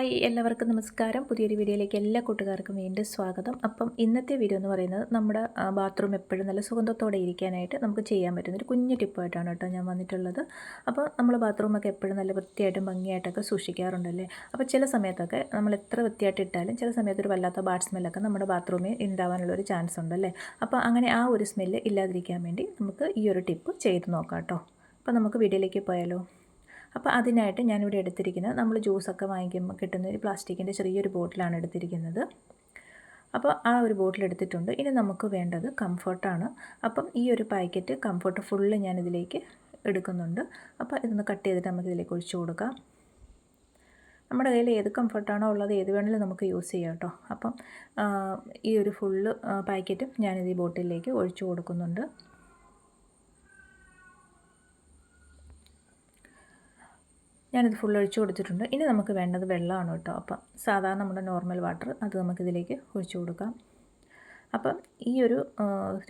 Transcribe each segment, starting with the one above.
Hi എല്ലാവർക്കും നമസ്കാരം. പുതിയൊരു വീഡിയോയിലേക്ക് എല്ലാ കൂട്ടുകാർക്കും വീണ്ടും സ്വാഗതം. അപ്പം ഇന്നത്തെ വീഡിയോ എന്ന് പറയുന്നത് നമ്മുടെ ബാത്റൂം എപ്പോഴും നല്ല സുഗന്ധത്തോടെ ഇരിക്കാനായിട്ട് നമുക്ക് ചെയ്യാൻ പറ്റുന്ന ഒരു കുഞ്ഞു ടിപ്പായിട്ടാണ് കേട്ടോ ഞാൻ വന്നിട്ടുള്ളത്. അപ്പോൾ നമ്മൾ ബാത്റൂമൊക്കെ എപ്പോഴും നല്ല വൃത്തിയായിട്ടും ഭംഗിയായിട്ടൊക്കെ സൂക്ഷിക്കാറുണ്ടല്ലേ? അപ്പോൾ ചില സമയത്തൊക്കെ നമ്മൾ എത്ര വൃത്തിയായിട്ട് ഇട്ടാലും ചില സമയത്ത് ഒരു വല്ലാത്ത ബാഡ് സ്മെല്ലൊക്കെ നമ്മുടെ ബാത്റൂമിൽ ഉണ്ടാവാനുള്ള ഒരു ചാൻസ് ഉണ്ടല്ലേ? അപ്പോൾ അങ്ങനെ ആ ഒരു സ്മെല്ല് ഇല്ലാതിരിക്കാൻ വേണ്ടി നമുക്ക് ഈ ഒരു ടിപ്പ് ചെയ്ത് നോക്കാം കേട്ടോ. അപ്പോൾ നമുക്ക് വീഡിയോയിലേക്ക് പോയാലോ? അപ്പോൾ അതിനായിട്ട് ഞാനിവിടെ എടുത്തിരിക്കുന്നത് നമ്മൾ ജ്യൂസൊക്കെ വാങ്ങിക്കുമ്പോൾ കിട്ടുന്ന ഒരു പ്ലാസ്റ്റിക്കിന്റെ ചെറിയൊരു ബോട്ടിലാണ് എടുത്തിരിക്കുന്നത്. അപ്പോൾ ആ ഒരു ബോട്ടിൽ എടുത്തിട്ടുണ്ട്. ഇനി നമുക്ക് വേണ്ടത് കംഫർട്ടാണ്. അപ്പം ഈ ഒരു പാക്കറ്റ് കംഫർട്ട് ഫുള്ള് ഞാനിതിലേക്ക് എടുക്കുന്നുണ്ട്. അപ്പോൾ ഇതൊന്ന് കട്ട് ചെയ്തിട്ട് നമുക്ക് ഇതിലേക്ക് ഒഴിച്ചു കൊടുക്കാം. നമ്മുടെ കയ്യിൽ ഏത് കംഫർട്ടാണോ ഉള്ളത് ഏത് വേണമെങ്കിലും നമുക്ക് യൂസ് ചെയ്യാം കേട്ടോ. അപ്പം ഈ ഒരു ഫുള്ള് പാക്കറ്റും ഞാനിത് ഈ ബോട്ടിലേക്ക് ഒഴിച്ചു കൊടുക്കുന്നുണ്ട്. ഞാനിത് ഫുൾ ഒഴിച്ചു കൊടുത്തിട്ടുണ്ട്. ഇനി നമുക്ക് വേണ്ടത് വെള്ളമാണ് കേട്ടോ. അപ്പം സാധാരണ നമ്മുടെ നോർമൽ വാട്ടർ അത് നമുക്കിതിലേക്ക് ഒഴിച്ചു കൊടുക്കാം. അപ്പം ഈ ഒരു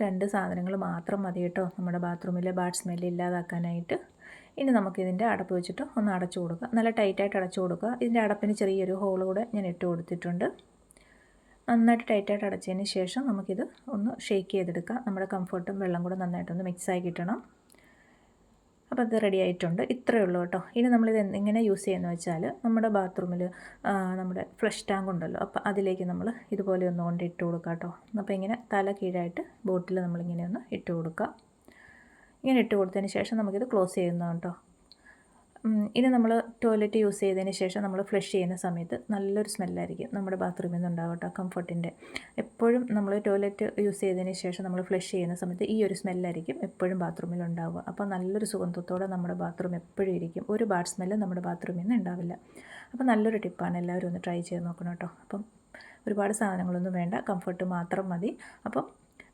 രണ്ട് സാധനങ്ങൾ മാത്രം മതി കേട്ടോ. നമ്മുടെ ബാത്റൂമിലെ ബാഡ് സ്മെല്ല് ഇല്ലാതാക്കാനായിട്ട്. ഇനി നമുക്കിതിന്റെ അടപ്പ് വെച്ചിട്ട് ഒന്ന് അടച്ചു കൊടുക്കുക നല്ല ടൈറ്റായിട്ട് അടച്ചു കൊടുക്കുക. ഇതിന്റെ അടപ്പിന് ചെറിയൊരു ഹോൾ കൂടെ ഞാൻ ഇട്ട് കൊടുത്തിട്ടുണ്ട്. നന്നായിട്ട് ടൈറ്റായിട്ട് അടച്ചതിന് ശേഷം നമുക്കിത് ഒന്ന് ഷേക്ക് ചെയ്തെടുക്കാം. നമ്മുടെ കംഫർട്ടും വെള്ളം കൂടെ നന്നായിട്ടൊന്ന് ആയി കിട്ടണം. അപ്പോൾ അത് റെഡി ആയിട്ടുണ്ട്. ഇത്രയേ ഉള്ളൂ കേട്ടോ. ഇനി നമ്മളിത് എങ്ങനെ യൂസ് ചെയ്യുന്നു വെച്ചാൽ നമ്മുടെ ബാത്റൂമിൽ നമ്മുടെ ഫ്ലഷ് ടാങ്ക് ഉണ്ടല്ലോ. അപ്പോൾ അതിലേക്ക് നമ്മൾ ഇതുപോലെ ഒന്ന് കൊണ്ട് ഇട്ട് കൊടുക്കാം കേട്ടോ. അപ്പോൾ ഇങ്ങനെ തല കീഴായിട്ട് ബോട്ടിൽ നമ്മളിങ്ങനെ ഒന്ന് ഇട്ട് കൊടുക്കുക ഇങ്ങനെ ഇട്ട് കൊടുത്തതിന് ശേഷം നമുക്കിത് ക്ലോസ് ചെയ്യുന്നതാണ് കേട്ടോ. ഇനി നമ്മൾ ടോയ്ലറ്റ് യൂസ് ചെയ്തതിന് ശേഷം നമ്മൾ ഫ്ലഷ് ചെയ്യുന്ന സമയത്ത് നല്ലൊരു സ്മെല്ലായിരിക്കും നമ്മുടെ ബാത്റൂമിൽ നിന്ന് ഉണ്ടാകട്ടെ കംഫർട്ടിന്റെ എപ്പോഴും നമ്മൾ ടോയ്ലറ്റ് യൂസ് ചെയ്തതിന് ശേഷം നമ്മൾ ഫ്ലഷ് ചെയ്യുന്ന സമയത്ത് ഈ ഒരു സ്മെല്ലായിരിക്കും എപ്പോഴും ബാത്റൂമിൽ ഉണ്ടാവുക. അപ്പോൾ നല്ലൊരു സുഗന്ധത്തോടെ നമ്മുടെ ബാത്റൂം എപ്പോഴും ഇരിക്കും. ഒരു ബാഡ് സ്മെല്ല് നമ്മുടെ ബാത്റൂമിൽ നിന്ന് ഉണ്ടാവില്ല. അപ്പോൾ നല്ലൊരു ടിപ്പാണ് എല്ലാവരും ഒന്ന് ട്രൈ ചെയ്ത് നോക്കണം കേട്ടോ അപ്പം ഒരുപാട് സാധനങ്ങളൊന്നും വേണ്ട കംഫർട്ട് മാത്രം മതി. അപ്പം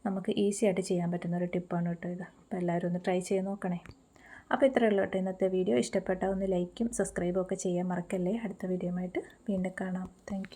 നമുക്ക് ഈസി ആയിട്ട് ചെയ്യാൻ പറ്റുന്ന ഒരു ടിപ്പാണ് കേട്ടോ ഇത്. അപ്പോൾ എല്ലാവരും ഒന്ന് ട്രൈ ചെയ്ത് നോക്കണേ. അപ്പോൾ ഇത്രയേ ഉള്ളൂ കേട്ടോ ഇന്നത്തെ വീഡിയോ. ഇഷ്ടപ്പെട്ടാൽ ഒന്ന് ലൈക്കും സബ്സ്ക്രൈബും ഒക്കെ ചെയ്യാൻ മറക്കല്ലേ? അടുത്ത വീഡിയോ ആയിട്ട് വീണ്ടും കാണാം. താങ്ക്